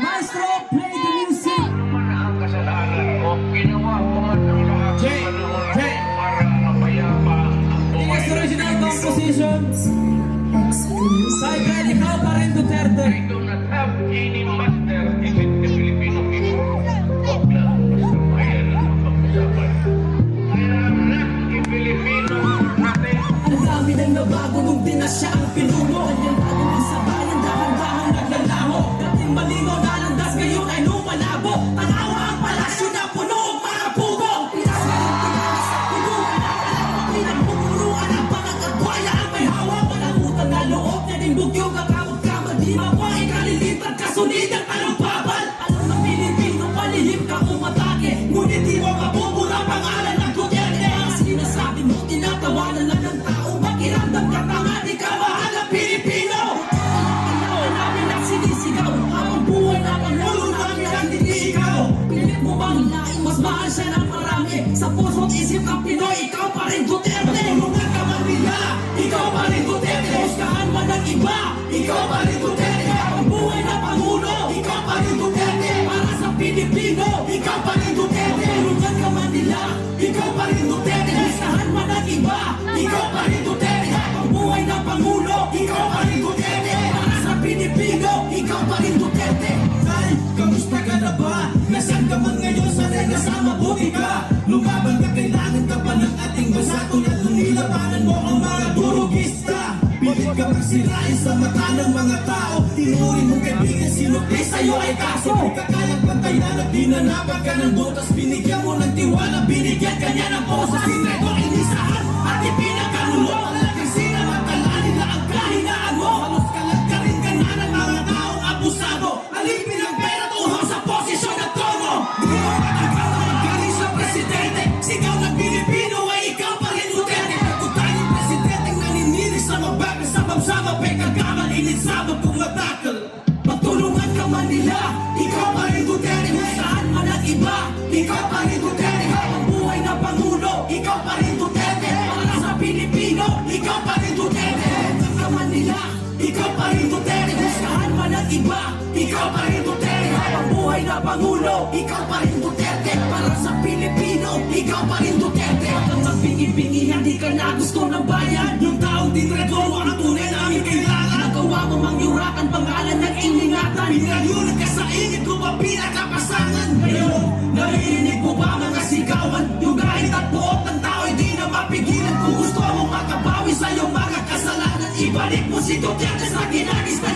Maestro, play the music! ang kasalanan ko. Ginawa ko man ang lahat sa mapayapa ang Yes, buhay original ng composition. Cyber, ikaw pa rin Duterte. I do not have any master except the Filipino people. Ang dami nang nabago nung di na siya ang pinuno mas mahal siya ng marami Sa puso't isip ng Pinoy, ikaw pa rin Duterte. Tulungan ka man nila, ikaw pa rin Duterte Huskahan man ng iba, ikaw pa rin Duterte Habang buhay na Pangulo, ikaw pa rin Duterte Para sa Pilipino, ikaw pa rin Duterte. Tulungan ka man nila, ikaw pa rin Duterte Huskahan man ng iba, ikaw pa rin Duterte Habang buhay na Pangulo, ikaw pa rin Duterte Para sa Pilipino, ikaw pa rin Duterte Tay, kamusta mabuti ka Lumaban ka, kailangan ka pa ng ating bansa Tulad nung nilabanan mo ang mga durugista Pilit ka magsirain sa mata ng mga tao. Tinurin mong kaibigan, sinukli sa'yo ay kaso. Di ka kayang pantayan at dinanapan ka ng butas. Binigyan mo ng tiwala, binigyan ka niya ng posas Sinredo, Sa bamsama pekagaman inisabot kung matakal. Pagtulungan ka man nila Ikaw pa rin Duterte. Kung saan man ang iba Ikaw pa rin Duterte. Habang buhay na Pangulo Ikaw pa rin Duterte. Para sa Pilipino Ikaw pa rin Duterte. Tulungan ka man nila Ikaw pa rin Duterte. Kung saan man ang iba Ikaw pa rin Duterte buhay na Pangulo. Ikaw pa rin Duterte Para sa Pilipino. Ikaw pa rin Duterte. Huwag kang pingi-pingihan Di ka na gusto ng bayan. Yung taong dinredo Ang tunay namin kailangan. Nagawa mo mangyurakan Pangalan ng iningatan. Pinagyunan ka sa ingit ko pa pinakapasangan Ngayon Naririnig mo ba mga sigawan? Yung kahit at buot ng tao Hindi na mapigilan. Kung gusto mong makabawi sa iyong mga kasalanan Ibalik mo si Duterte sa ginagis na